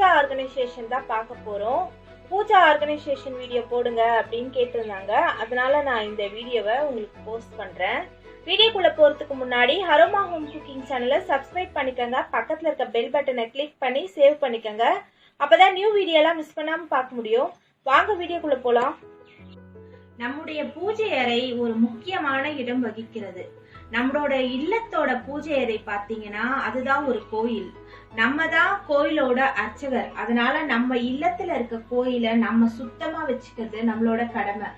Pooja organisation தான் பார்க்க போகிறோம் பூஜா ஆர்கனைசேஷன் வீடியோ போடுங்க அப்படின்னு கேட்டிருந்தாங்க. அதனால நான் இந்த வீடியோவை உங்களுக்கு போஸ்ட் பண்ணுறேன் வீடியோக்குள்ளே போகிறதுக்கு முன்னாடி ஹரோமா ஹோம் குக்கிங் சேனலை சப்ஸ்கிரைப் பண்ணிக்கோங்க. பக்கத்தில் இருக்க பெல் பட்டனை கிளிக் பண்ணி சேவ் பண்ணிக்கோங்க. அப்போ தான் நியூ வீடியோலாம் மிஸ் பண்ணாமல் பார்க்க முடியும். வாங்க வீடியோக்குள்ளே போகலாம் நம்முடைய பூஜை அறை ஒரு முக்கியமான இடம் வகிக்கிறது. நம்மளோட இல்லத்தோட பூஜை அறை பார்த்தீங்கன்னா அதுதான் ஒரு கோயில். நம்ம தான் கோயிலோட அர்ச்சகர். அதனால நம்ம இல்லத்துல இருக்க கோயிலை நம்ம சுத்தமா வச்சுக்கிறது நம்மளோட கடமை.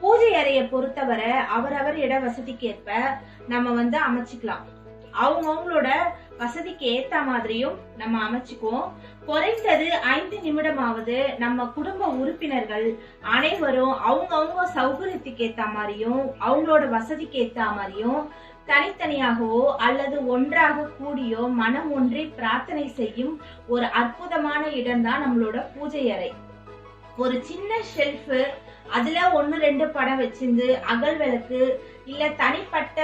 பூஜை அறையை பொறுத்தவரை அவரவர் இட வசதிக்கு ஏற்ப நம்ம வந்து அமைச்சுக்கலாம். அவங்கவுங்களோட வசதிக்கு ஏத்த மாதிரியும் நம்ம அமைச்சுக்குவோம். குறைந்தது ஐந்து நிமிடமாவது நம்ம குடும்ப உறுப்பினர்கள் அனைவரும் அவங்கவுங்க சௌகரியத்துக்கு ஏத்த மாதிரியும் அவங்களோட வசதிக்கு ஏத்த மாதிரியும் தனித்தனியாகவோ அல்லது ஒன்றாக கூடியோ மனம் ஒன்றி பிரார்த்தனை செய்யும் ஒரு அற்புதமான இடம்தான் நம்மளோட பூஜை அறை. ஒரு சின்ன ஷெல்ஃபு அதுல ஒன்னு ரெண்டு படம் வச்சிருந்து அகல் விளக்கு இல்ல தனிப்பட்ட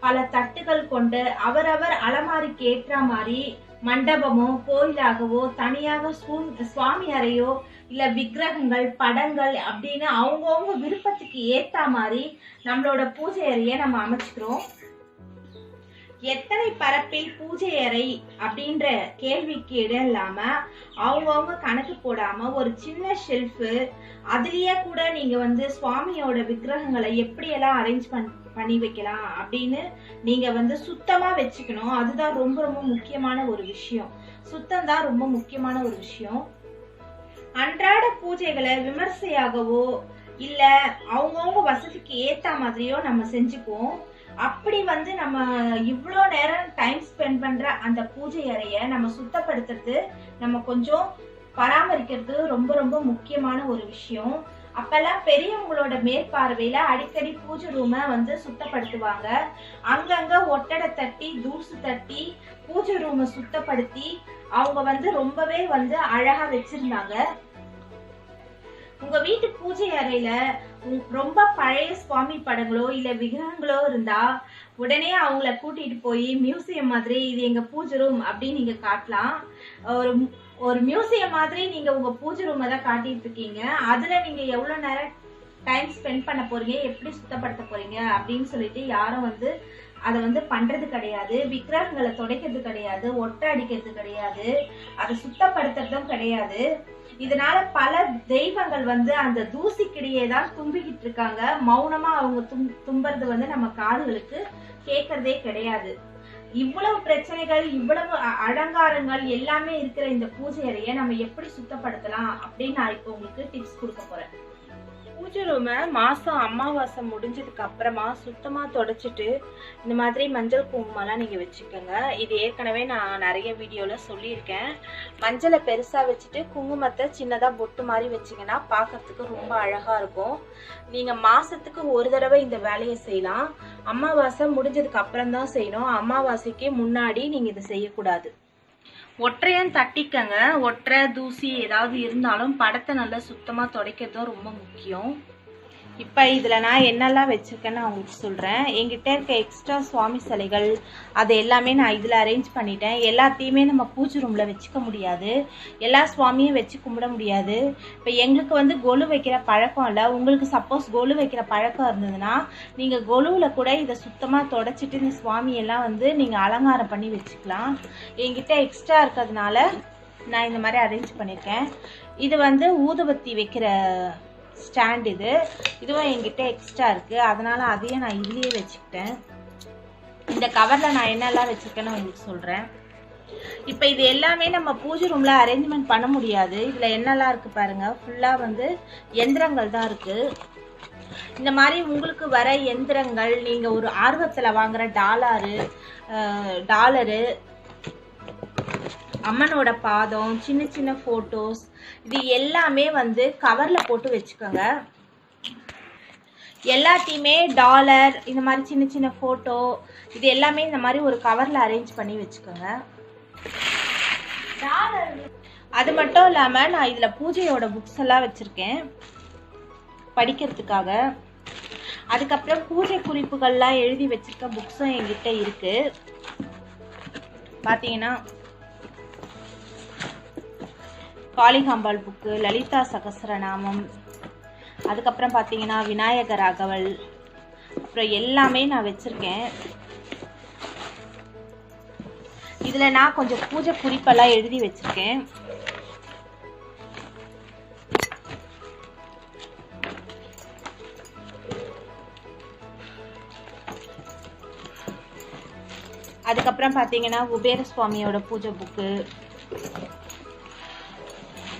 பல தட்டுகள் கொண்டு அவரவர் அலமாரிக்கு ஏற்ற மாதிரி மண்டபமோ கோயிலாகவோ தனியாக சுவாமி அறையோ இல்ல விக்கிரகங்கள் படங்கள் அப்படின்னு அவங்கவுங்க விருப்பத்துக்கு ஏத்த மாதிரி நம்மளோட பூஜை அறையை நம்ம அமைச்சுக்கிறோம். எத்தனை பரப்பில் பூஜை அறை அப்படின்ற கேள்விக்கு இடம் இல்லாம அவங்கவுங்க கணக்கு போடாம ஒரு சின்ன ஷெல்ஃபு அதுலயே கூட நீங்க வந்து சுவாமியோட விக்கிரகங்களை எப்படியெல்லாம் அரேஞ்ச் பண் பண்ணி வைக்கலாம் அப்படின்னு நீங்க வந்து சுத்தமா வச்சுக்கணும். அதுதான் ரொம்ப ரொம்ப முக்கியமான ஒரு விஷயம். சுத்தம் தான் ரொம்ப முக்கியமான ஒரு விஷயம். அன்றாட பூஜைகளை விமர்சையாகவோ இல்ல அவங்கவுங்க வசதிக்கு ஏத்த மாதிரியோ நம்ம செஞ்சுக்குவோம். அப்படி வந்து நம்ம இவ்வளோ நேரம் டைம் ஸ்பெண்ட் பண்ற அந்த பூஜை அறைய நம்ம சுத்தப்படுத்துறது நம்ம கொஞ்சம் பராமரிக்கிறது ரொம்ப ரொம்ப முக்கியமான ஒரு விஷயம். அப்பெல்லாம் பெரியவங்களோட மேற்பார்வையில அடிக்கடி பூஜை ரூமை வந்து சுத்தப்படுத்துவாங்க. அங்கங்க ஒட்டடை தட்டி தூசு தட்டி பூஜை ரூமை சுத்தப்படுத்தி அவங்க வந்து ரொம்பவே வந்து அழகா வச்சிருந்தாங்க. உங்க வீட்டு பூஜை அறையில உ- ரொம்ப பழைய சுவாமி படங்களோ இல்ல விக்கிரகங்களோ இருந்தா உடனே அவங்கள கூட்டிட்டு போய் மியூசியம் மாதிரி இது எங்க பூஜை ரூம் அப்படின்னு நீங்க காட்டலாம். ஒரு ஒரு மியூசியம் மாதிரி நீங்க உங்க பூஜை ரூமை தான் காட்டிட்டு இருக்கீங்க. அதுல நீங்க எவ்வளவு நேரம் டைம் ஸ்பெண்ட் பண்ண போறீங்க? எப்படி சுத்தப்படுத்த போறீங்க? அப்படின்னு சொல்லிட்டு யாரும் வந்து அதை வந்து பண்றது கிடையாது. விக்கிரகங்களை துடைக்கிறது கிடையாது. ஒட்டை அடிக்கிறது கிடையாது. அதை சுத்தப்படுத்துறதும் கிடையாது. இதனால பல தெய்வங்கள் வந்து அந்த தூசிக்கிடையே தான் தும்பிக்கிட்டு இருக்காங்க. மௌனமா அவங்க தும் தும்புறது வந்து நம்ம காதுகளுக்கு கேட்கறதே கிடையாது. இவ்வளவு பிரச்சனைகள் இவ்வளவு அலங்காரங்கள் எல்லாமே இருக்கிற இந்த பூஜை அறையை நம்ம எப்படி சுத்தப்படுத்தலாம் அப்படின்னு நான் இப்போ உங்களுக்கு டிப்ஸ் கொடுக்க போறேன். பூஜை ரூமை மாசம் அமாவாசை முடிஞ்சதுக்கு அப்புறமா சுத்தமா தொடச்சிட்டு இந்த மாதிரி மஞ்சள் குங்குமம்லாம் நீங்க வச்சுக்கோங்க. இது ஏற்கனவே நான் நிறைய வீடியோல சொல்லியிருக்கேன். மஞ்சளை பெருசா வச்சுட்டு குங்குமத்தை சின்னதா பொட்டு மாதிரி வச்சீங்கன்னா பார்க்கறதுக்கு ரொம்ப அழகா இருக்கும். நீங்க மாசத்துக்கு ஒரு தடவை இந்த வேலையை செய்யலாம். அமாவாசை முடிஞ்சதுக்கு அப்புறம் தான் செய்யணும். அமாவாசைக்கு முன்னாடி நீங்க இதை செய்யக்கூடாது. ஒற்றையும் தட்டிக்கங்க. ஒற்றை தூசி ஏதாவது இருந்தாலும் படத்தை நல்லா சுத்தமாக துடைக்கிறதும் ரொம்ப முக்கியம். இப்போ இதில் நான் என்னெல்லாம் வச்சுருக்கேன்னு நான் உங்களுக்கு சொல்கிறேன் எங்கிட்ட இருக்க எக்ஸ்ட்ரா சுவாமி சிலைகள் அது எல்லாமே நான் இதில் அரேஞ்ச் பண்ணிட்டேன். எல்லாத்தையுமே நம்ம பூஜை ரூமில் வச்சுக்க முடியாது. எல்லா சுவாமியும் வச்சு கும்பிட முடியாது. இப்போ எங்களுக்கு வந்து கொலு வைக்கிற பழக்கம் இல்லை. உங்களுக்கு சப்போஸ் கொலு வைக்கிற பழக்கம் இருந்ததுன்னா நீங்கள் கொலுவில் கூட இதை சுத்தமாக தொடச்சிட்டு இந்த சுவாமியெல்லாம் வந்து நீங்கள் அலங்காரம் பண்ணி வச்சுக்கலாம். எங்கிட்ட எக்ஸ்ட்ரா இருக்கிறதுனால நான் இந்த மாதிரி அரேஞ்ச் பண்ணியிருக்கேன் இது வந்து ஊதுபத்தி வைக்கிற ஸ்டாண்ட் இது. இதுவும் என்கிட்ட எக்ஸ்ட்ரா இருக்குது அதனால் அதையும் நான் இதுலேயே வச்சுக்கிட்டேன். இந்த கவரில் நான் என்னெல்லாம் வச்சுருக்கேன்னு உங்களுக்கு சொல்கிறேன் இப்போ இது எல்லாமே நம்ம பூஜை ரூமில் அரேஞ்ச்மெண்ட் பண்ண முடியாது. இதில் என்னெல்லாம் இருக்குது பாருங்கள் ஃபுல்லாக வந்து எந்திரங்கள் தான் இருக்குது இந்த மாதிரி உங்களுக்கு வர எந்திரங்கள் நீங்கள் ஒரு ஆர்வத்தில் வாங்குற டாலாரு டாலரு அம்மனோட பாதம் சின்ன சின்ன ஃபோட்டோஸ் இது எல்லாமே வந்து கவரில் போட்டு வச்சுக்கோங்க. எல்லாத்தையுமே டாலர் இந்த மாதிரி சின்ன சின்ன ஃபோட்டோ இது எல்லாமே இந்த மாதிரி ஒரு கவரில் அரேஞ்ச் பண்ணி வச்சுக்கோங்க. அது மட்டும் இல்லாமல் நான் இதில் பூஜையோட புக்ஸ் எல்லாம் வச்சுருக்கேன். படிக்கிறதுக்காக. அதுக்கப்புறம் பூஜை குறிப்புகள்லாம் எழுதி வச்சுருக்க புக்ஸும் என்கிட்ட இருக்குது பார்த்தீங்கன்னா காளிகாம்பாள் புக்கு லலிதா சகசரநாமம். அதுக்கப்புறம் பார்த்தீங்கன்னா விநாயகர் அகவல் அப்புறம் எல்லாமே நான் வச்சுருக்கேன். இதில் நான் கொஞ்சம் பூஜை குறிப்பெல்லாம் எழுதி வச்சுருக்கேன். அதுக்கப்புறம் பார்த்தீங்கன்னா குபேர சுவாமியோட பூஜை புக்கு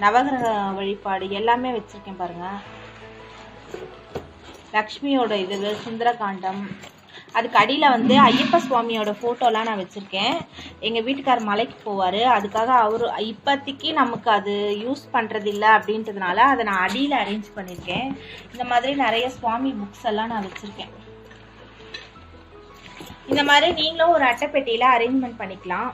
நவகிரக வழிபாடு எல்லாமே வச்சுருக்கேன் பாருங்கள் லக்ஷ்மியோட இது சுந்தரகாண்டம். அதுக்கு அடியில் வந்து ஐயப்ப சுவாமியோட ஃபோட்டோலாம் நான் வச்சுருக்கேன். எங்கள் வீட்டுக்கார் மலைக்கு போவார். அதுக்காக அவர் இப்போதைக்கு நமக்கு அது யூஸ் பண்ணுறதில்ல அப்படின்றதுனால அதை நான் அடியில் அரேஞ்ச் பண்ணியிருக்கேன் இந்த மாதிரி நிறைய சுவாமி புக்ஸ் எல்லாம் நான் வச்சுருக்கேன். இந்த மாதிரி நீங்களும் ஒரு அட்டைப்பெட்டியில் அரேஞ்ச்மெண்ட் பண்ணிக்கலாம்.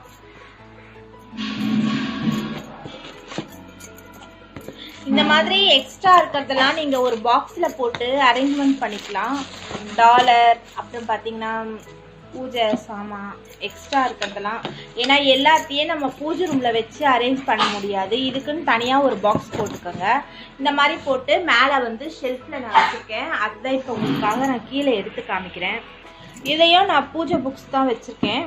இந்த மாதிரி எக்ஸ்ட்ரா இருக்கிறதெல்லாம் நீங்கள் ஒரு பாக்ஸில் போட்டு அரேஞ்ச்மெண்ட் பண்ணிக்கலாம். டாலர் அப்புறம் பார்த்தீங்கன்னா பூஜை சாமான் எக்ஸ்ட்ரா இருக்கிறதெல்லாம். ஏன்னா எல்லாத்தையும் நம்ம பூஜை ரூமில் வச்சு அரேஞ்ச் பண்ண முடியாது. இதுக்குன்னு தனியாக ஒரு பாக்ஸ் போட்டுக்கோங்க. இந்த மாதிரி போட்டு மேலே வந்து ஷெல்ஃபில் நான் வச்சுருக்கேன். அதுதான் இப்போ உங்களுக்காக நான் கீழே எடுத்து காமிக்கிறேன். இதையும் நான் பூஜை புக்ஸ் தான் வச்சுருக்கேன்.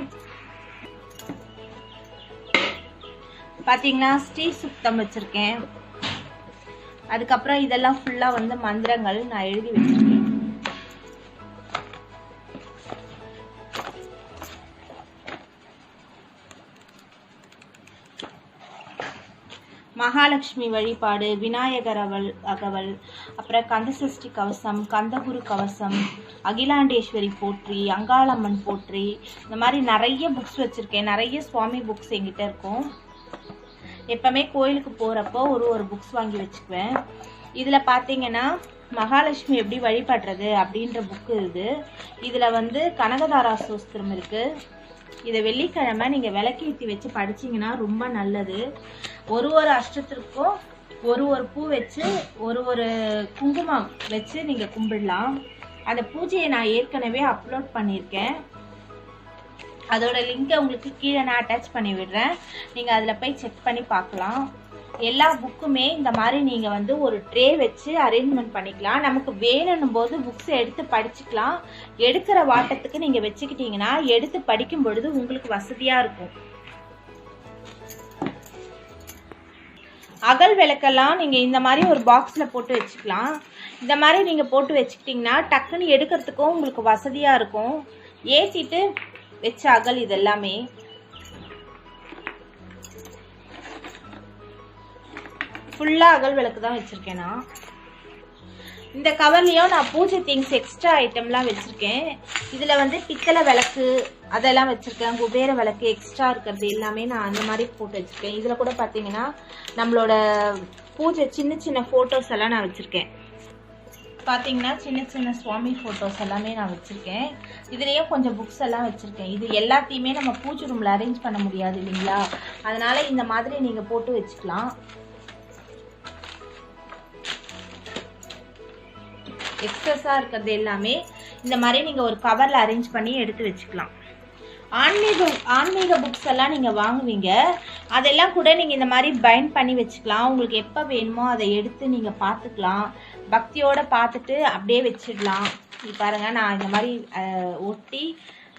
பார்த்தீங்கன்னா ஸ்ரீ சுத்தம் வச்சுருக்கேன். அதுக்கப்புறம் இதெல்லாம் ஃபுல்லாக வந்து மந்திரங்கள் நான் எழுதி வச்சிருக்கேன். மகாலட்சுமி வழிபாடு விநாயகர் அவள் அகவல் அப்புறம் கந்தசஷ்டி கவசம் கந்தகுரு கவசம் அகிலாண்டேஸ்வரி போற்றி அங்காளம்மன் போற்றி இந்த மாதிரி நிறைய புக்ஸ் வச்சுருக்கேன். நிறைய சுவாமி புக்ஸ் எங்கிட்ட இருக்கும். எப்பவுமே கோயிலுக்கு போகிறப்போ ஒரு ஒரு புக்ஸ் வாங்கி வச்சுக்குவேன். இதில் பார்த்தீங்கன்னா மகாலட்சுமி எப்படி வழிபடுறது அப்படின்ற புக்கு இது. இதில் வந்து கனகதாரா சோஸ்திரம் இருக்குது இதை வெள்ளிக்கிழமை நீங்கள் விளக்கேற்றி வச்சு படிச்சீங்கன்னா ரொம்ப நல்லது. ஒரு ஒரு அஷ்டத்திற்கும் ஒரு ஒரு பூ வச்சு ஒரு ஒரு குங்குமம் வச்சு நீங்கள் கும்பிடலாம். அந்த பூஜையை நான் ஏற்கனவே அப்லோட் பண்ணியிருக்கேன். அதோட லிங்கை உங்களுக்கு கீழே நான் அட்டாச் பண்ணி விடுறேன். நீங்கள் அதில் போய் செக் பண்ணி பார்க்கலாம். எல்லா புக்குமே இந்த மாதிரி நீங்கள் வந்து ஒரு ட்ரே வச்சு அரேஞ்ச்மெண்ட் பண்ணிக்கலாம். நமக்கு வேணும்னும் போது புக்ஸை எடுத்து படிச்சுக்கலாம். எடுக்கிற வாட்டத்துக்கு நீங்கள் வச்சுக்கிட்டீங்கன்னா எடுத்து படிக்கும் பொழுது உங்களுக்கு வசதியாக இருக்கும். அகல் விளக்கெல்லாம் நீங்கள் இந்த மாதிரி ஒரு பாக்ஸில் போட்டு வச்சுக்கலாம். இந்த மாதிரி நீங்கள் போட்டு வச்சுக்கிட்டிங்கன்னா டக்குன்னு எடுக்கிறதுக்கும் உங்களுக்கு வசதியாக இருக்கும். ஏற்றிட்டு வச்ச அகல் இதெல்லாமே ஃபுல்லாக அகல் விளக்கு தான் வச்சுருக்கேன் நான். இந்த கவர்லேயும் நான் பூஜை திங்ஸ் எக்ஸ்ட்ரா ஐட்டம்லாம் வச்சுருக்கேன். இதில் வந்து பித்தளை விளக்கு அதெல்லாம் வச்சுருக்கேன். குபேர விளக்கு எக்ஸ்ட்ரா இருக்கிறது எல்லாமே நான் அந்த மாதிரி போட்டு வச்சுருக்கேன். இதில் கூட பார்த்தீங்கன்னா நம்மளோட பூஜை சின்ன சின்ன ஃபோட்டோஸ் எல்லாம் நான் வச்சுருக்கேன். பார்த்தீங்கன்னா சின்ன சின்ன சுவாமி ஃபோட்டோஸ் எல்லாமே நான் வச்சுருக்கேன். இதுலேயும் கொஞ்சம் புக்ஸ் எல்லாம் வச்சுருக்கேன். இது எல்லாத்தையுமே நம்ம பூஜை ரூமில் அரேஞ்ச் பண்ண முடியாது இல்லைங்களா? அதனால் இந்த மாதிரி நீங்கள் போட்டு வச்சுக்கலாம். எக்ஸஸாக இருக்கிறது எல்லாமே இந்த மாதிரி நீங்கள் ஒரு கவரில் அரேஞ்ச் பண்ணி எடுத்து வச்சுக்கலாம். ஆன்மீக ஆன்மீக புக்ஸ் எல்லாம் நீங்கள் வாங்குவீங்க. அதெல்லாம் கூட நீங்கள் இந்த மாதிரி பைண்ட் பண்ணி வச்சுக்கலாம். உங்களுக்கு எப்போ வேணுமோ அதை எடுத்து நீங்கள் பார்த்துக்கலாம். பக்தியோடு பார்த்துட்டு அப்படியே வச்சிடலாம். இது பாருங்கள் நான் இந்த மாதிரி ஒட்டி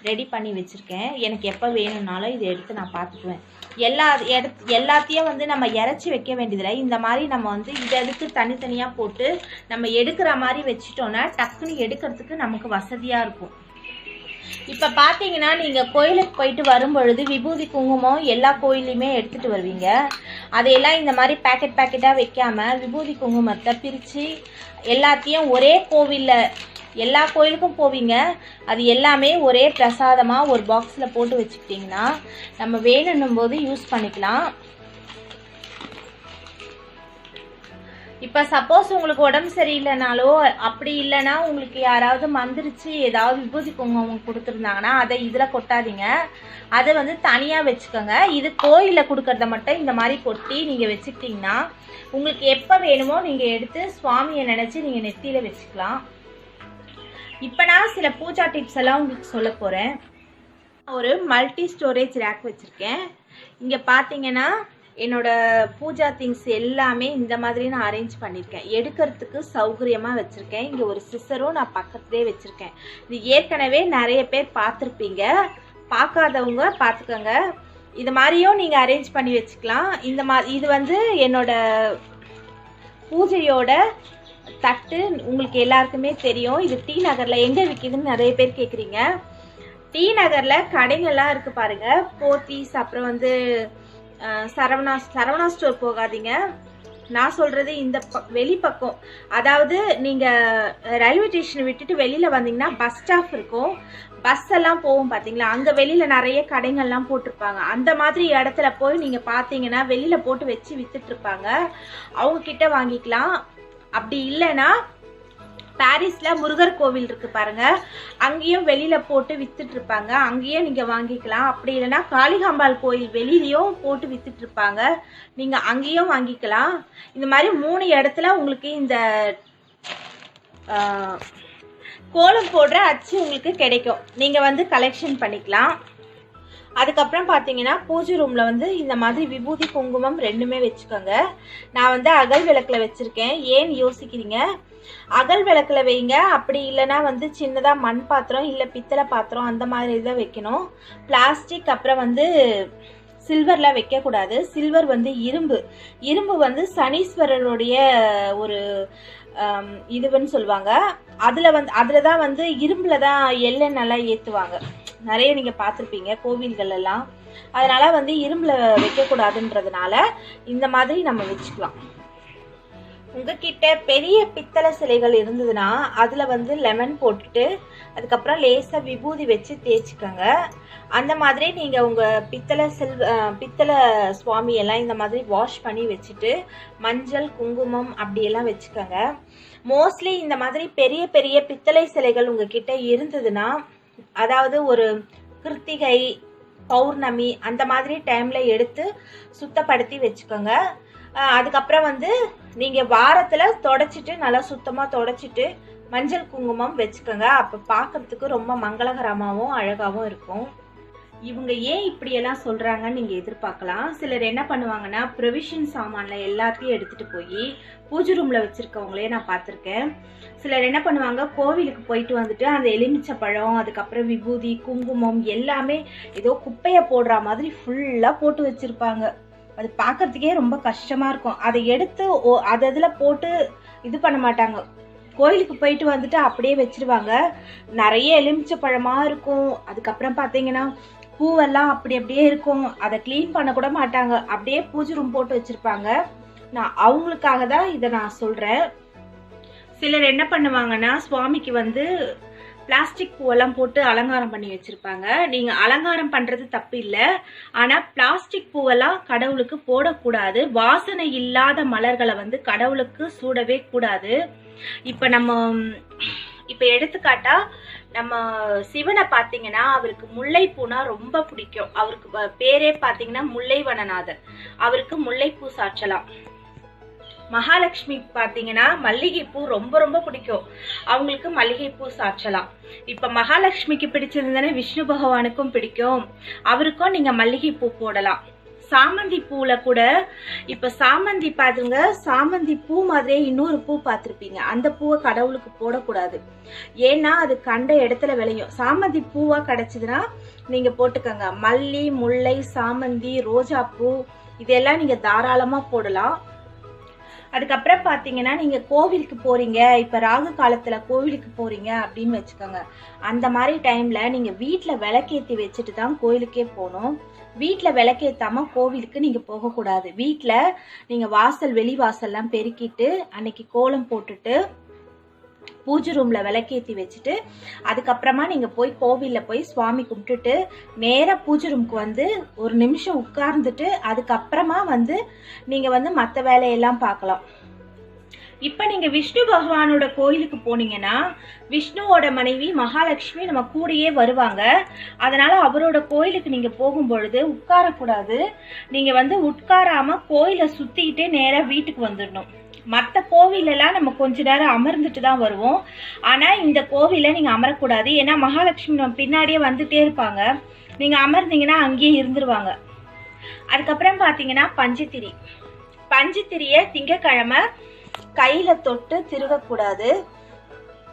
ரெடி பண்ணி வச்சுருக்கேன். எனக்கு எப்போ வேணும்னாலும் இதை எடுத்து நான் பார்த்துக்குவேன். எல்லா எடுத்து எல்லாத்தையும் வந்து நம்ம இறச்சி வைக்க வேண்டியதில்லை. இந்த மாதிரி நம்ம வந்து இதை எடுத்து தனித்தனியாக போட்டு நம்ம எடுக்கிற மாதிரி வச்சிட்டோன்னா டக்குன்னு எடுக்கிறதுக்கு நமக்கு வசதியாக இருக்கும். இப்போ பார்த்தீங்கன்னா நீங்கள் கோயிலுக்கு போயிட்டு வரும்பொழுது விபூதி குங்குமம் எல்லா கோயிலையுமே எடுத்துகிட்டு வருவீங்க. அதையெல்லாம் இந்த மாதிரி பேக்கெட் பேக்கெட்டாக வைக்காம விபூதி குங்குமத்தை பிரித்து எல்லாத்தையும் ஒரே கோவிலில் எல்லா கோயிலுக்கும் போவீங்க. அது எல்லாமே ஒரே பிரசாதமாக ஒரு பாக்ஸில் போட்டு வச்சுக்கிட்டிங்கன்னா நம்ம வேணும்னும் போது யூஸ் பண்ணிக்கலாம். இப்போ சப்போஸ் உங்களுக்கு உடம்பு சரியில்லைனாலோ அப்படி இல்லைன்னா உங்களுக்கு யாராவது மந்திரிச்சு ஏதாவது விபூதி குங்குமம் கொடுத்துருந்தாங்கன்னா அதை இதில் கொட்டாதீங்க. அதை வந்து தனியாக வச்சுக்கோங்க. இது கோயிலில் கொடுக்கறத மட்டும் இந்த மாதிரி கொட்டி நீங்கள் வச்சுக்கிட்டிங்கன்னா உங்களுக்கு எப்போ வேணுமோ நீங்கள் எடுத்து சுவாமியை நினச்சி நீங்கள் நெத்தியில் வச்சுக்கலாம். இப்போ நான் சில பூஜா டிப்ஸ் எல்லாம் உங்களுக்கு சொல்ல போகிறேன் ஒரு மல்டி ஸ்டோரேஜ் ரேக் வச்சுருக்கேன். இங்கே பார்த்தீங்கன்னா என்னோட பூஜா திங்ஸ் எல்லாமே இந்த மாதிரி நான் அரேஞ்ச் பண்ணியிருக்கேன். எடுக்கிறதுக்கு சௌகரியமாக வச்சுருக்கேன். இங்கே ஒரு சிசரும் நான் பக்கத்துலேயே வச்சுருக்கேன். இது ஏற்கனவே நிறைய பேர் பார்த்துருப்பீங்க. பார்க்காதவங்க பார்த்துக்கோங்க. இது மாதிரியும் நீங்கள் அரேஞ்ச் பண்ணி வச்சுக்கலாம். இந்த மா இது வந்து என்னோட பூஜையோட தட்டு உங்களுக்கு எல்லாருக்குமே தெரியும். இது டி நகரில் எங்கே விற்கிதுன்னு நிறைய பேர் கேட்குறீங்க டி நகரில் கடைங்கள்லாம் இருக்குது பாருங்கள் போத்தீஸ் அப்புறம் வந்து சரவணா சரவணா ஸ்டோர் போகாதீங்க. நான் சொல்கிறது இந்த ப வெளிப்பக்கம். அதாவது நீங்கள் ரயில்வே ஸ்டேஷனை விட்டுட்டு வெளியில் வந்தீங்கன்னா பஸ் ஸ்டாப் இருக்கும். பஸ் எல்லாம் போகும் பாத்தீங்களா? அங்கே வெளியில் நிறைய கடைகள்லாம் போட்டிருப்பாங்க. அந்த மாதிரி இடத்துல போய் நீங்கள் பார்த்தீங்கன்னா வெளியில் போட்டு வச்சு வித்துட்டு இருப்பாங்க. அவங்க கிட்ட வாங்கிக்கலாம். அப்படி இல்லைன்னா பாரிஸில் முருகர் கோவில் இருக்குது பாருங்க. அங்கேயும் வெளியில் போட்டு விற்றுட்ருப்பாங்க அங்கேயும் நீங்கள் வாங்கிக்கலாம். அப்படி இல்லைன்னா காளிகாம்பாள் கோயில் வெளியிலையும் போட்டு விற்றுட்ருப்பாங்க இருப்பாங்க. அங்கேயும் வாங்கிக்கலாம். இந்த மாதிரி மூணு இடத்துல உங்களுக்கு இந்த கோலம் போடுற அச்சு உங்களுக்கு கிடைக்கும். நீங்கள் வந்து கலெக்ஷன் பண்ணிக்கலாம். அதுக்கப்புறம் பார்த்தீங்கன்னா பூஜை ரூமில் வந்து இந்த மாதிரி விபூதி குங்குமம் ரெண்டுமே வச்சுக்கோங்க. நான் வந்து அகல் விளக்கில் வச்சுருக்கேன். ஏன் யோசிக்கிறீங்க? அகல் விளக்கில் வைங்க. அப்படி இல்லைன்னா வந்து சின்னதாக மண் பாத்திரம் இல்லை பித்தளை பாத்திரம் அந்த மாதிரி தான் வைக்கணும். பிளாஸ்டிக் அப்புறம் வந்து சில்வரில் வைக்கக்கூடாது. சில்வர் வந்து இரும்பு. இரும்பு வந்து சனீஸ்வரருடைய ஒரு ஆம், சொல்லுவாங்க அதில் வந்து அதில் தான் வந்து இரும்பில் தான் எள்ளெண்ணெல்லாம் ஏற்றுவாங்க நிறைய நீங்கள் பார்த்துருப்பீங்க கோவில்கள் எல்லாம். அதனால வந்து இரும்பில் வைக்கக்கூடாதுன்றதுனால இந்த மாதிரி நம்ம வச்சுக்கலாம். உங்ககிட்ட பெரிய பித்தளை சிலைகள் இருந்ததுன்னா அதில் வந்து லெமன் போட்டுட்டு அதுக்கப்புறம் லேசாக விபூதி வச்சு தேய்ச்சிக்கோங்க. அந்த மாதிரி நீங்கள் உங்கள் பித்தளை செல் பித்தளை சுவாமி எல்லாம் இந்த மாதிரி வாஷ் பண்ணி வச்சுட்டு மஞ்சள் குங்குமம் அப்படியெல்லாம் வச்சுக்கோங்க. மோஸ்ட்லி இந்த மாதிரி பெரிய பெரிய பித்தளை சிலைகள் உங்ககிட்ட இருந்ததுன்னா அதாவது ஒரு கிருத்திகை பௌர்ணமி அந்த மாதிரி டைமில் எடுத்து சுத்தப்படுத்தி வச்சுக்கோங்க. அதுக்கப்புறம் வந்து நீங்கள் வாரத்தில் தொடச்சிட்டு நல்லா சுத்தமாக தொடச்சிட்டு மஞ்சள் குங்குமம் வச்சுக்கோங்க. அப்போ பார்க்கறதுக்கு ரொம்ப மங்களகரமாகவும் அழகாகவும் இருக்கும். இவங்க ஏன் இப்படியெல்லாம் சொல்கிறாங்கன்னு நீங்கள் எதிர்பார்க்கலாம். சிலர் என்ன பண்ணுவாங்கன்னா ப்ரொவிஷன் சாமானில் எல்லாத்தையும் எடுத்துகிட்டு போய் பூஜை ரூமில் வச்சுருக்கவங்களே நான் பார்த்துருக்கேன். சிலர் என்ன பண்ணுவாங்க கோவிலுக்கு போயிட்டு வந்துட்டு அந்த எலுமிச்சை பழம் அதுக்கப்புறம் விபூதி குங்குமம் எல்லாமே ஏதோ குப்பையை போடுற மாதிரி ஃபுல்லாக போட்டு வச்சுருப்பாங்க. அது பார்க்கறதுக்கே ரொம்ப கஷ்டமாக இருக்கும். அதை எடுத்து ஓ- அது அதில் போட்டு இது பண்ண மாட்டாங்க. கோயிலுக்கு போயிட்டு வந்துட்டு அப்படியே வச்சிருவாங்க. நிறைய எலுமிச்சை பழமாக இருக்கும். அதுக்கப்புறம் பார்த்தீங்கன்னா பூவெல்லாம் அப்படி அப்படியே இருக்கும். அதை க்ளீன் பண்ண கூட மாட்டாங்க. அப்படியே பூஜை ரூம் போட்டு வச்சுருப்பாங்க. நான் அவங்களுக்காக தான் இதை நான் சொல்கிறேன் சிலர் என்ன பண்ணுவாங்கன்னா சுவாமிக்கு வந்து பிளாஸ்டிக் பூவெல்லாம் போட்டு அலங்காரம் பண்ணி வச்சிருப்பாங்க. நீங்க அலங்காரம் பண்றது தப்பு இல்லை. ஆனா பிளாஸ்டிக் பூவெல்லாம் கடவுளுக்கு போடக்கூடாது. வாசனை இல்லாத மலர்களை வந்து கடவுளுக்கு சூடவே கூடாது. இப்ப நம்ம இப்ப எடுத்துக்காட்டா நம்ம சிவனை பாத்தீங்கன்னா அவருக்கு முல்லைப்பூனா ரொம்ப பிடிக்கும். அவருக்கு பேரே பாத்தீங்கன்னா முல்லைவனநாதர். அவருக்கு முல்லைப்பூ சாற்றலாம். மகாலட்சுமி பார்த்தீங்கன்னா மல்லிகைப்பூ ரொம்ப ரொம்ப பிடிக்கும். அவங்களுக்கு மல்லிகைப்பூ சாற்றலாம் இப்போ மகாலட்சுமிக்கு பிடிச்சது தானே விஷ்ணு பகவானுக்கும் பிடிக்கும். அவருக்கும் நீங்கள் மல்லிகைப்பூ போடலாம். சாமந்தி பூவில் கூட இப்போ சாமந்தி பாருங்க சாமந்தி பூ மாதிரியே இன்னொரு பூ பார்த்துருப்பீங்க. அந்த பூவை கடவுளுக்கு போடக்கூடாது. ஏன்னா அது கண்ட இடத்துல விளையும். சாமந்தி பூவாக கிடச்சிதுன்னா நீங்கள் போட்டுக்கோங்க. மல்லி முல்லை சாமந்தி ரோஜா பூ இதெல்லாம் நீங்கள் தாராளமாக போடலாம். அதுக்கப்புறம் பார்த்தீங்கன்னா நீங்கள் கோவிலுக்கு போகிறீங்க இப்போ ராகு காலத்தில் கோவிலுக்கு போகிறீங்க அப்படின்னு வச்சுக்கோங்க. அந்த மாதிரி டைமில் நீங்கள் வீட்டில் விளக்கேற்றி வச்சுட்டு தான் கோயிலுக்கே போகணும். வீட்டில் விளக்கேற்றாமல் கோவிலுக்கு நீங்கள் போகக்கூடாது. வீட்டில் நீங்கள் வாசல் வெளி வாசல்லாம் பெருக்கிட்டு அன்னைக்கு கோலம் போட்டுட்டு பூஜை ரூமில் விளக்கேற்றி வச்சுட்டு அதுக்கப்புறமா நீங்கள் போய் கோவிலில் போய் சுவாமி கும்பிட்டுட்டு நேராக பூஜை ரூமுக்கு வந்து ஒரு நிமிஷம் உட்கார்ந்துட்டு அதுக்கப்புறமா வந்து நீங்கள் வந்து மற்ற வேலையெல்லாம் பார்க்கலாம். இப்போ நீங்கள் விஷ்ணு பகவானோட கோயிலுக்கு போனீங்கன்னா விஷ்ணுவோட மனைவி மகாலட்சுமி நம்ம கூடயே வருவாங்க. அதனால் அவரோட கோயிலுக்கு நீங்கள் போகும்பொழுது உட்காரக்கூடாது. நீங்கள் வந்து உட்காராமல் கோயிலை சுற்றிக்கிட்டே நேராக வீட்டுக்கு வந்துடணும். மற்ற கோவிலெல்லாம் நம்ம கொஞ்ச நேரம் அமர்ந்துட்டு தான் வருவோம். ஆனால் இந்த கோவிலில் நீங்கள் அமரக்கூடாது. ஏன்னா மகாலட்சுமி நம்ம பின்னாடியே வந்துட்டே இருப்பாங்க. நீங்கள் அமர்ந்தீங்கன்னா அங்கேயே இருந்துருவாங்க. அதுக்கப்புறம் பார்த்தீங்கன்னா பஞ்சுத்திரி. பஞ்சுத்திரியை திங்கக்கிழமை கையில் தொட்டு திருகக்கூடாது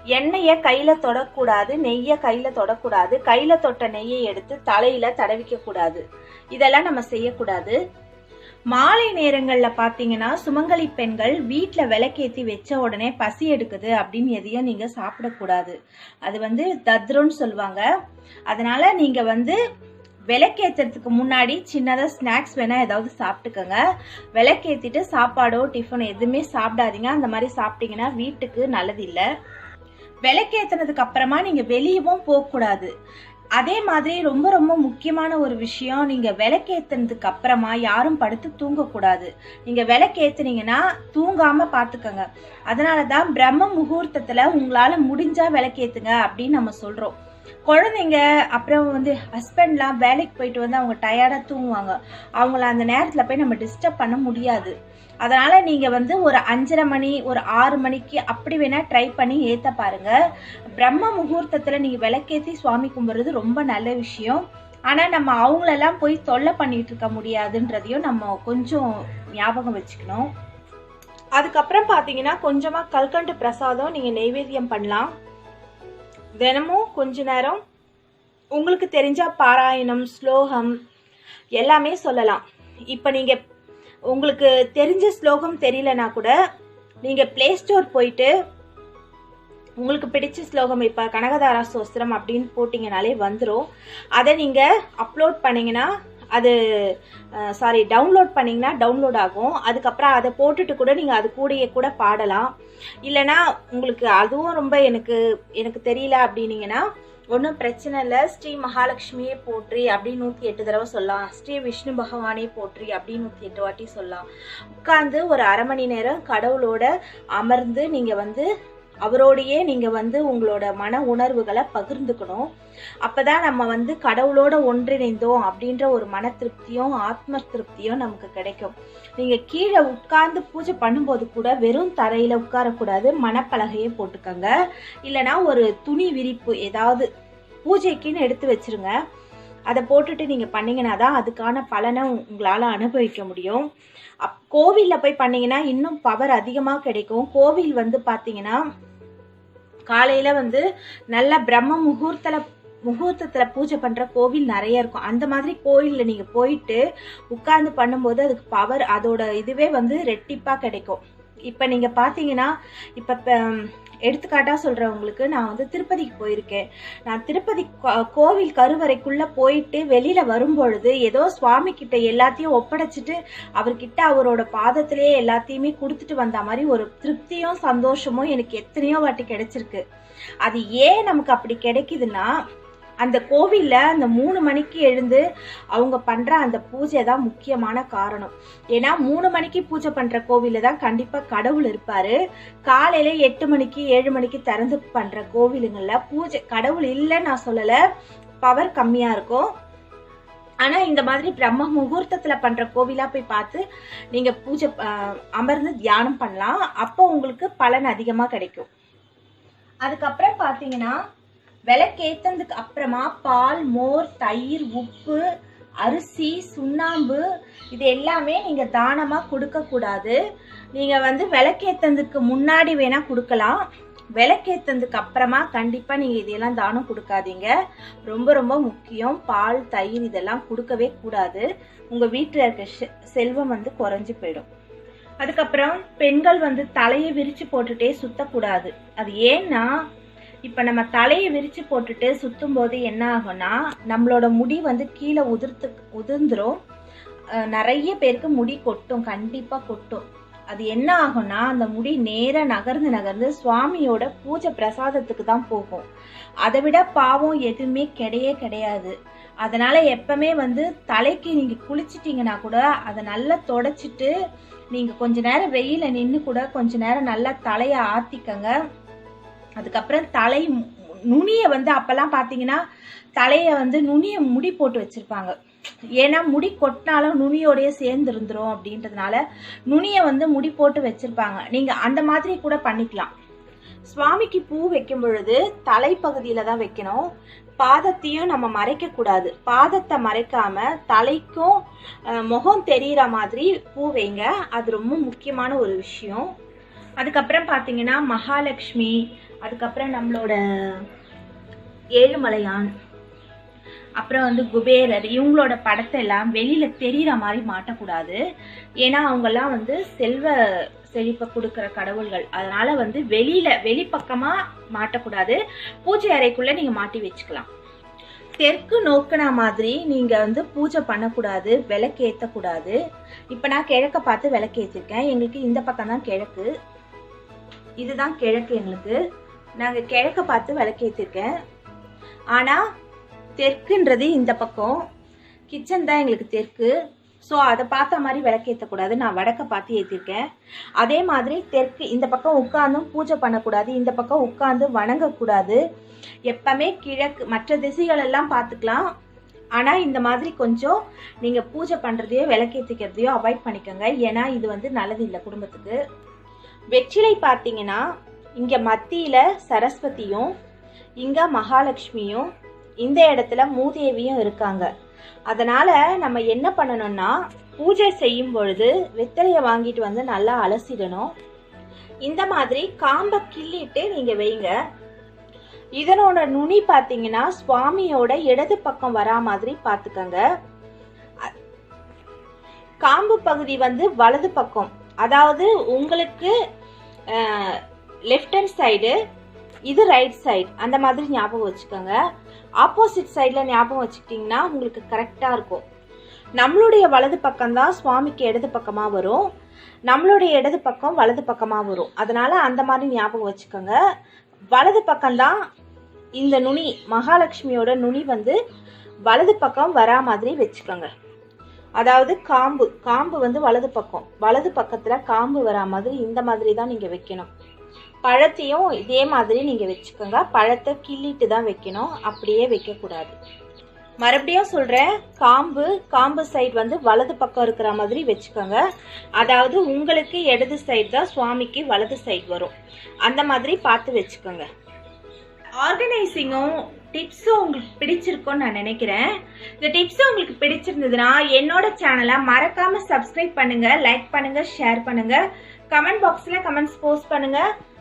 எண்ணெயை கையில் தொடக்கூடாது. நெய்யை கையில் தொடக்கூடாது. கையில் தொட்ட நெய்யை எடுத்து தலையில் தடவிக்க கூடாது இதெல்லாம் நம்ம செய்யக்கூடாது. மாலை நேரங்களில் பார்த்தீங்கன்னா சுமங்கலி பெண்கள் வீட்டில் விளக்கேற்றி வச்ச உடனே பசி எடுக்குது அப்படின்னு எதையும் நீங்கள் சாப்பிடக்கூடாது. அது வந்து தத்ரோன்னு சொல்லுவாங்க. அதனால நீங்கள் வந்து விளக்கேற்றுறதுக்கு முன்னாடி சின்னதாக ஸ்நாக்ஸ் வேணால் ஏதாவது சாப்பிட்டுக்கோங்க. விளக்கேற்றிட்டு சாப்பாடோ டிஃபன் எதுவுமே சாப்பிடாதீங்க. அந்த மாதிரி சாப்பிட்டீங்கன்னா வீட்டுக்கு நல்லதில்லை. விளக்கேற்றினதுக்கு அப்புறமா நீங்கள் வெளியவும் போகக்கூடாது. அதே மாதிரி ரொம்ப ரொம்ப முக்கியமான ஒரு விஷயம் நீங்கள் விளக்கேற்றினதுக்கு அப்புறமா யாரும் படுத்து தூங்கக்கூடாது. நீங்கள் விளக்கேற்றுனீங்கன்னா தூங்காமல் பார்த்துக்கோங்க அதனால தான் பிரம்ம முகூர்த்தத்தில் உங்களால் முடிஞ்சால் விளக்கேற்றுங்க அப்படின்னு நம்ம சொல்கிறோம் குழந்தைங்க அப்புறம் வந்து ஹஸ்பண்ட்லாம் வேலைக்கு போயிட்டு வந்து அவங்க டயர்டாக தூங்குவாங்க. அவங்கள அந்த நேரத்தில் போய் நம்ம டிஸ்டர்ப் பண்ண முடியாது. அதனால் நீங்கள் வந்து ஒரு அஞ்சரை மணி ஒரு ஆறு மணிக்கு அப்படி வேணால் ட்ரை பண்ணி ஏற்ற பாருங்கள் பிரம்ம முகூர்த்தத்தில் நீங்கள் விளக்கேற்றி சுவாமி கும்பிட்றது ரொம்ப நல்ல விஷயம். ஆனால் நம்ம அவங்களெல்லாம் போய் தொல்லை பண்ணிட்டு இருக்க முடியாதுன்றதையும் நம்ம கொஞ்சம் ஞாபகம் வச்சுக்கணும். அதுக்கப்புறம் பார்த்தீங்கன்னா கொஞ்சமாக கல்கண்டு பிரசாதம் நீங்கள் நெய்வேத்தியம் பண்ணலாம். தினமும் கொஞ்ச நேரம் உங்களுக்கு தெரிஞ்ச பாராயணம் ஸ்லோகம் எல்லாமே சொல்லலாம். இப்போ நீங்கள் உங்களுக்கு தெரிஞ்ச ஸ்லோகம் தெரியலனா கூட நீங்கள் ப்ளே ஸ்டோர் போயிட்டு உங்களுக்கு பிடிச்ச ஸ்லோகம் இப்போ கனகதாரா சோஸ்திரம் அப்படின்னு போட்டிங்கனாலே வந்துடும் அதை நீங்கள் அப்லோட் பண்ணிங்கன்னா அது சாரி டவுன்லோட் பண்ணிங்கன்னா டவுன்லோட் ஆகும். அதுக்கப்புறம் அதை போட்டுட்டு கூட நீங்கள் அது கூடயே கூட பாடலாம். இல்லைனா உங்களுக்கு அதுவும் ரொம்ப எனக்கு எனக்கு தெரியல அப்படின்னீங்கன்னா ஒன்றும் பிரச்சனை இல்லை. ஸ்ரீ மகாலட்சுமியே போற்றி அப்படின்னு நூற்றி எட்டு தடவை சொல்லலாம். ஸ்ரீ விஷ்ணு பகவானே போற்றி அப்படின்னு நூற்றி எட்டு வாட்டி சொல்லலாம். உட்காந்து ஒரு அரை மணி நேரம் கடவுளோட அமர்ந்து நீங்கள் வந்து அவரோடையே நீங்கள் வந்து உங்களோட மன உணர்வுகளை பகிர்ந்துக்கணும். அப்பதான் நம்ம வந்து கடவுளோட ஒன்றிணைந்தோம் அப்படின்ற ஒரு மன திருப்தியும் ஆத்ம திருப்தியும் நமக்கு கிடைக்கும். நீங்கள் கீழே உட்கார்ந்து பூஜை பண்ணும்போது கூட வெறும் தரையில் உட்காரக்கூடாது மணப்பலகையே போட்டுக்கோங்க. இல்லைன்னா ஒரு துணி விரிப்பு ஏதாவது பூஜைக்குன்னு எடுத்து வச்சிருங்க. அதை போட்டுட்டு நீங்கள் பண்ணிங்கன்னா தான் அதுக்கான பலனை உங்களால் அனுபவிக்க முடியும். அப் கோவிலில் போய் பண்ணிங்கன்னா இன்னும் பவர் அதிகமாக கிடைக்கும். கோவில் வந்து பார்த்தீங்கன்னா காலையில் வந்து நல்ல பிரம்ம முகூர்த்தல முகூர்த்தத்தில் பூஜை பண்ணுற கோவில் நிறைய இருக்கும். அந்த மாதிரி கோயிலில் நீங்கள் போயிட்டு உட்கார்ந்து பண்ணும்போது அதுக்கு பவர் அதோட இதுவே வந்து ரெட்டிப்பாக கிடைக்கும். இப்போ நீங்கள் பார்த்தீங்கன்னா இப்போ எடுத்துக்காட்டாக சொல்கிறவங்களுக்கு நான் வந்து திருப்பதிக்கு போயிருக்கேன். நான் திருப்பதி கோவில் கருவறைக்குள்ளே போயிட்டு வெளியில் வரும்பொழுது ஏதோ சுவாமி கிட்ட எல்லாத்தையும் ஒப்படைச்சிட்டு அவர்கிட்ட அவரோட பாதத்திலேயே எல்லாத்தையுமே கொடுத்துட்டு வந்த மாதிரி ஒரு திருப்தியும் சந்தோஷமும் எனக்கு எத்தனையோ வாட்டி கிடைச்சிருக்கு. அது ஏன் நமக்கு அப்படி கிடைக்குதுன்னா அந்த கோவில்ல அந்த மூணு மணிக்கு எழுந்து அவங்க பண்ணுற அந்த பூஜை தான் முக்கியமான காரணம். ஏன்னா மூணு மணிக்கு பூஜை பண்ணுற கோவிலில் தான் கண்டிப்பாக கடவுள் இருப்பார். காலையில் எட்டு மணிக்கு ஏழு மணிக்கு திறந்து பண்ணுற கோவிலுங்களில் பூஜை கடவுள் இல்லைன்னு நான் சொல்லலை. பவர் கம்மியாக இருக்கும். ஆனால் இந்த மாதிரி பிரம்ம முகூர்த்தத்தில் பண்ணுற கோவிலாக போய் பார்த்து நீங்கள் பூஜை அமர்ந்து தியானம் பண்ணலாம். அப்போ உங்களுக்கு பலன் அதிகமாக கிடைக்கும். அதுக்கப்புறம் பார்த்தீங்கன்னா விளக்கேற்றதுக்கு அப்புறமா பால் மோர் தயிர் உப்பு அரிசி சுண்ணாம்பு இது எல்லாமே நீங்கள் தானமாக கொடுக்கக்கூடாது. நீங்கள் வந்து விளக்கேற்றதுக்கு முன்னாடி வேணால் கொடுக்கலாம். விளக்கேற்றதுக்கு அப்புறமா கண்டிப்பாக நீங்கள் இதையெல்லாம் தானம் கொடுக்காதீங்க. ரொம்ப ரொம்ப முக்கியம். பால் தயிர் இதெல்லாம் கொடுக்கவே கூடாது. உங்கள் வீட்டில் இருக்க செ- செல்வம் வந்து குறைஞ்சி போயிடும். அதுக்கப்புறம் பெண்கள் வந்து தலையை விரித்து போட்டுட்டே சுத்தக்கூடாது. அது ஏன்னா இப்போ நம்ம தலையை விரித்து போட்டுட்டு சுற்றும் போது என்ன ஆகும்னா நம்மளோட முடி வந்து கீழே உதிர்த்து உதிர்ந்துரும். நிறைய பேருக்கு முடி கொட்டும் கண்டிப்பாக கொட்டும். அது என்ன ஆகும்னா அந்த முடி நேராக நகர்ந்து நகர்ந்து சுவாமியோட பூஜை பிரசாதத்துக்கு தான் போகும். அதை விட பாவம் எதுவுமே கிடையே கிடையாது. அதனால் எப்பவுமே வந்து தலைக்கு நீங்கள் குளிச்சிட்டிங்கன்னா கூட அதை நல்லா தொடச்சிட்டு நீங்கள் கொஞ்ச நேரம் வெயில நின்று கூட கொஞ்ச நேரம் நல்லா தலையை ஆத்திக்கங்க. அதுக்கப்புறம் தலை நுனியை வந்து அப்போல்லாம் பார்த்தீங்கன்னா தலையை வந்து நுனியை முடி போட்டு வச்சிருப்பாங்க. ஏன்னா முடி கொட்டினாலும் நுனியோடய சேர்ந்து இருந்துரும் அப்படின்றதுனால நுனியை வந்து முடி போட்டு வச்சிருப்பாங்க. நீங்கள் அந்த மாதிரி கூட பண்ணிக்கலாம். சுவாமிக்கு பூ வைக்கும் பொழுது தலைப்பகுதியில் தான் வைக்கணும். பாதத்தையும் நம்ம மறைக்கக்கூடாது. பாதத்தை மறைக்காம தலைக்கும் முகம் தெரிகிற மாதிரி பூ வைங்க. அது ரொம்ப முக்கியமான ஒரு விஷயம். அதுக்கப்புறம் பார்த்தீங்கன்னா மகாலட்சுமி அதுக்கப்புறம் நம்மளோட ஏழுமலையான் அப்புறம் வந்து குபேரர் இவங்களோட படத்தை எல்லாம் வெளியில தெரியற மாதிரி மாட்டக்கூடாது. ஏன்னா அவங்கெல்லாம் வந்து செல்வ செழிப்பை கொடுக்குற கடவுள்கள். அதனால வந்து வெளியில வெளிப்பக்கமா மாட்டக்கூடாது. பூஜை அறைக்குள்ள நீங்க மாட்டி வச்சுக்கலாம். தெற்கு நோக்கின மாதிரி நீங்க வந்து பூஜை பண்ணக்கூடாது விளக்கு ஏற்றக்கூடாது இப்போ நான் கிழக்க பார்த்து விளக்கு ஏற்றிருக்கேன் எங்களுக்கு இந்த பக்கம் தான் கிழக்கு. இதுதான் கிழக்கு எங்களுக்கு. நாங்கள் கிழக்க பார்த்து விளக்கேற்றிருக்கேன் ஆனால் தெற்குன்றது இந்த பக்கம். கிச்சன் தான் எங்களுக்கு தெற்கு. ஸோ அதை பார்த்த மாதிரி விளக்கேற்றக்கூடாது நான் வடக்க பார்த்து ஏற்றிருக்கேன் அதே மாதிரி தெற்கு இந்த பக்கம் உட்காந்தும் பூஜை பண்ணக்கூடாது. இந்த பக்கம் உட்காந்து வணங்கக்கூடாது. எப்பவுமே கிழக்கு மற்ற திசைகளெல்லாம் பார்த்துக்கலாம். ஆனால் இந்த மாதிரி கொஞ்சம் நீங்கள் பூஜை பண்ணுறதையோ விளக்கேற்றிக்கிறதையோ அவாய்ட் பண்ணிக்கோங்க. ஏன்னா இது வந்து நல்லது இல்லை குடும்பத்துக்கு. வெற்றிலை பார்த்தீங்கன்னா இங்கே மத்தியில் சரஸ்வதியும் இங்கே மகாலட்சுமியும் இந்த இடத்துல மூதேவியும் இருக்காங்க. அதனால நம்ம என்ன பண்ணணும்னா பூஜை செய்யும் பொழுது வெத்தலையை வாங்கிட்டு வந்து நல்லா அலசிடணும். இந்த மாதிரி காம்பை கிள்ளிட்டு நீங்க வைங்க. இதனோட நுனி பார்த்தீங்கன்னா சுவாமியோட இடது பக்கம் வரா மாதிரி பார்த்துக்கங்க காம்பு பகுதி வந்து வலது பக்கம். அதாவது உங்களுக்கு லெஃப்ட் ஹேண்ட் சைடு இது ரைட் சைடு அந்த மாதிரி ஞாபகம் வச்சுக்கோங்க. ஆப்போசிட் சைடில் ஞாபகம் வச்சுக்கிட்டிங்கன்னா உங்களுக்கு கரெக்டாக இருக்கும். நம்மளுடைய வலது பக்கம் தான் சுவாமிக்கு இடது பக்கமாக வரும். நம்மளுடைய இடது பக்கம் வலது பக்கமாக வரும். அதனால் அந்த மாதிரி ஞாபகம் வச்சுக்கோங்க. வலது பக்கம்தான் இந்த நுனி மகாலட்சுமியோட நுனி வந்து வலது பக்கம் வரா மாதிரி வச்சுக்கோங்க. அதாவது காம்பு காம்பு வந்து வலது பக்கம். வலது பக்கத்தில் காம்பு வரா மாதிரி இந்த மாதிரி தான் நீங்கள் வைக்கணும். பழத்தையும் இதே மாதிரி நீங்கள் வச்சுக்கோங்க. பழத்தை கிள்ளிட்டு தான் வைக்கணும். அப்படியே வைக்கக்கூடாது. மறுபடியும் சொல்கிறேன் காம்பு காம்பு சைடு வந்து வலது பக்கம் இருக்கிற மாதிரி வச்சுக்கோங்க. அதாவது உங்களுக்கு இடது சைடு தான் சுவாமிக்கு வலது சைடு வரும். அந்த மாதிரி பார்த்து வச்சுக்கோங்க. ஆர்கனைசிங்கும் டிப்ஸும் உங்களுக்கு பிடிச்சிருக்கும்னு நான் நினைக்கிறேன். இந்த டிப்ஸ் உங்களுக்கு பிடிச்சிருந்ததுன்னா என்னோட சேனலை மறக்காமல் சப்ஸ்கிரைப் பண்ணுங்கள் லைக் பண்ணுங்கள் ஷேர் பண்ணுங்கள் கமெண்ட் பாக்ஸில் comments post